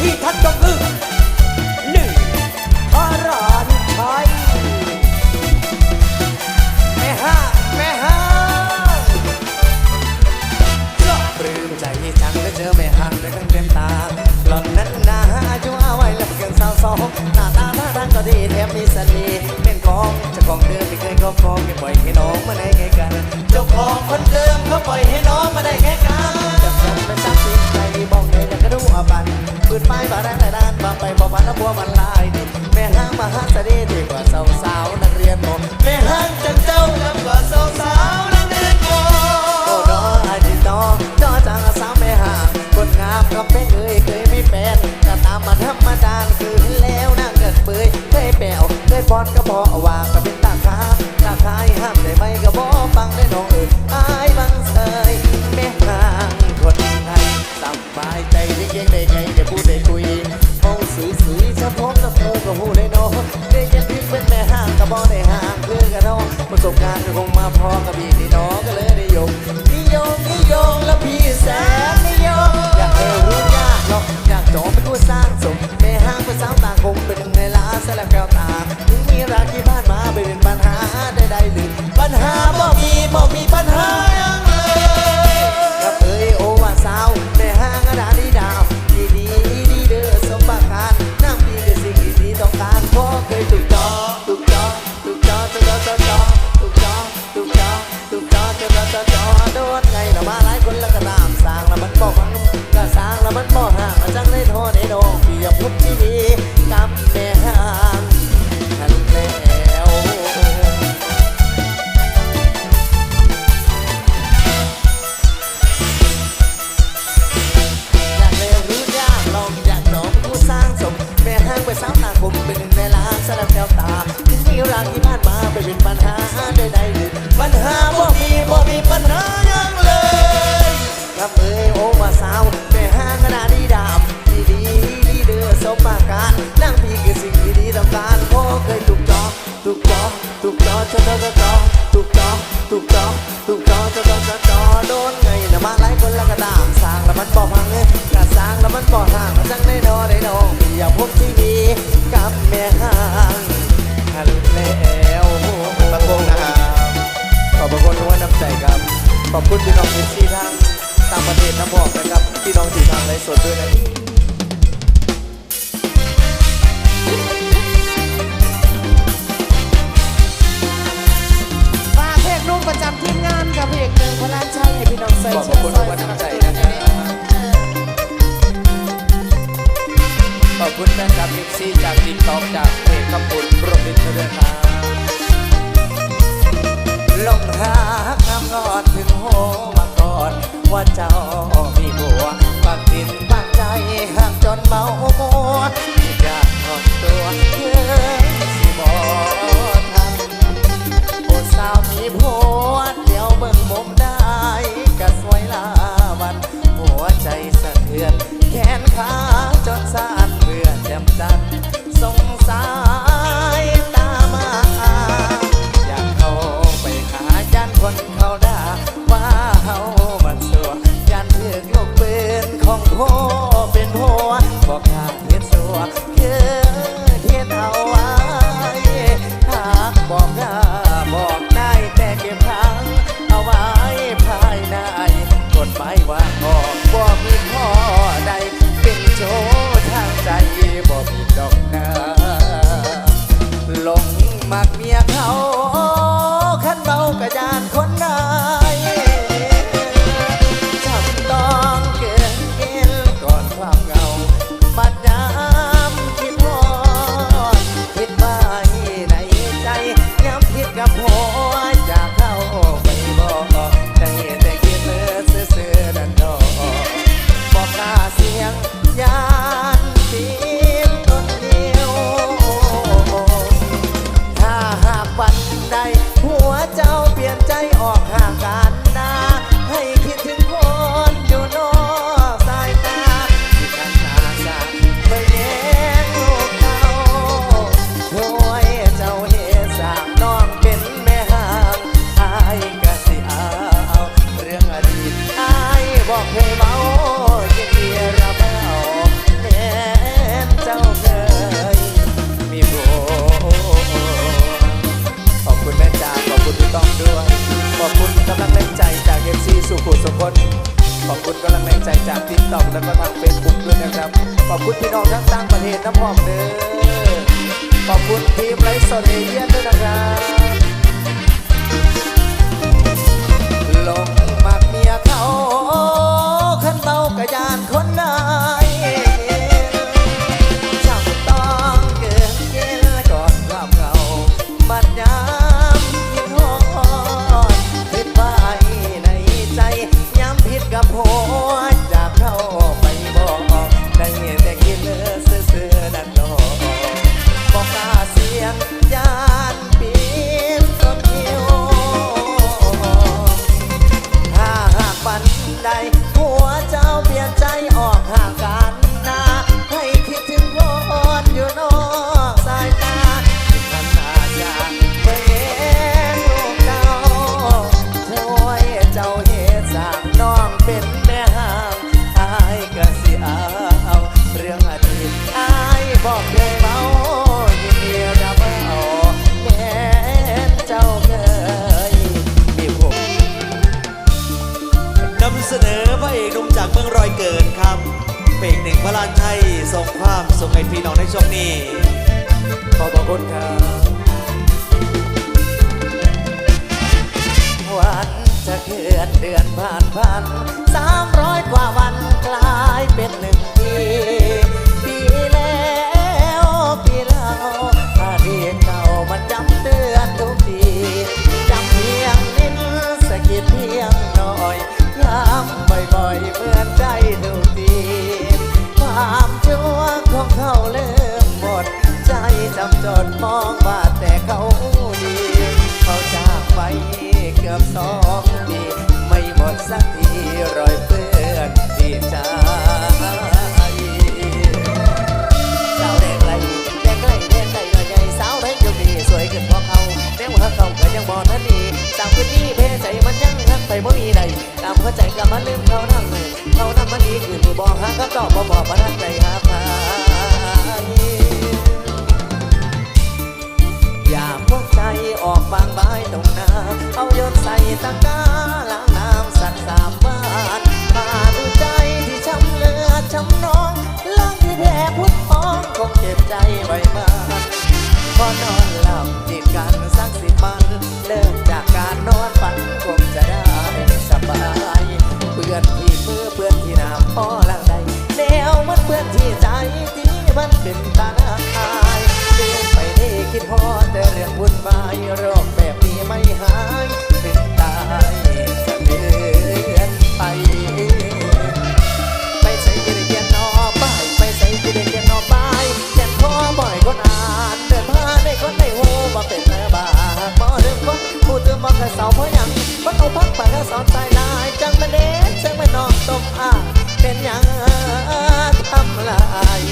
ที่ท่านต้องอึ้งหนึ่งพระราชัยแม่ห้างแม่ห้างปลื้มใจจังได้เจอแม่หันได้ทั้งเต็มตาหล่อนนั้นนาอยู่เอาไว้แล้วเกินสาวสองหน้าตาท่าทางก็ดีแถมมีเสน่ห์เป็นของเจ้าของเดิมที่เคยครอบครองเก็ปล่อยให้น้องมาได้ไงกัน เจ้าของคนเดิมเขาปล่อยให้น้องมาได้ไงกัน วันละบัวมันลายดิแม่ห้างมหาเสด็จดีกว่าสาวสาวนักเรียนโมแม่ห้างจังเจ้าจังกว่าสาวสาวนักเรียนโมโอ้ดออาจิตอดอจังสาวแม่ห้างคนงามก็เป็นเคยเคยมีแฟนก็ตามมาธรรมดาคือเห็นแล้วน่งเกิดเปื่อยเคยแปวเคยปอนก็บ ผ่านมาไปเป็นปัญหาใดๆหรือปัญหาบ่มีบ่มีปัญหายังเลยครับเอ้ยโอ้มาสาวแม่ห้างขนาดดีดามดีดีดีเด้อสมปราการนั่งพี่คือสิ่งที่ดีต้องการพราะเคยถูกจองถูกจองถูกจองจองจองจองถูกจองถูกจองถูกจองจองจองจองโดนไงนะมาหลายคนแล้วก็ตามสร้างแล้วมันบอกพังเลยกะสร้างแล้วมันบอกห่างมันจังได้ดอได้ดองอย่าพบที่ดี ขอบคุณพี่น้องที่ที่ทางต่างประเทศน้ำบอกนะครับพี่น้องที่ทางไลฟ์สดด้วยนะฝากเพลงนุ่งประจำทีมงานกับเพลงหนึ่งพระราชชัยให้พี่น้องใส่ขอบเชื้อคุณทุกยท่านน้ำใจนะครับขอบคุณแฟนคลับมิกซี่จากติ๊กต็อกจากเพจขอบคุณโปรบินด้วยครับ ลงหาคำงอนถึงโหมาก่อนว่าเจ้า แต่จากทิกตอกแล้วก็ทางเฟซบุ๊กด้วยนะครับ ขอบคุณพี่น้องทั้งต่างประเทศน้ำพร้อมเด้อขอบคุณทีมไลฟ์สดเอเชียนด้วยนะครับ เสนอพระเอกนุ่มจากเมืองรอยเกิดครับเพลงหนึ่งพระรานชัยส่งความสุขให้พี่น้องในช่วงนี้ ขอบพระคุณครับวันจะเกิดเดือนผ่านพันสามร้อยกว่าวัน จจำจดมองว่าแต่เขาดี เขาจากไปเกือบสองปีไม่หมดสักทีรอยเปื้อนที่ใจสาวแดงไหลแดงไหลแดงไหลหน่อยใหญ่สาวแดงอยู่ดีสวยขึ้นกว่าเขาแม้ว่าเขาก็ยังบ่ทันดีสาวคนนี้เพใจมันยังหักไปบ่มีใดตามหัวใจกลับมาลืมเขานั่งเขานำมันดีขึ้นบ่หาก็ตอบบ่บอกมาทันใจหาพายอย่า พอแต่เรื่องวุ่นวายโรคแบบนี้ไม่หายถึงตายจะเดินไป ไปใส่กินเกียนนอไปไปใส่กินเกียนนอไปแก่นพ่อบ่อยคนอ่านเดินผ่าได้คนได้หูมาเป็นแม่บ้าบ่เรื่องคนพูดถึงบ่เคยเศร้าเพราะยังมันเอาพักไปแล้วสอนใจลายจังมันเด็กจังมันนองตมอ่าเป็นหยังทำลาย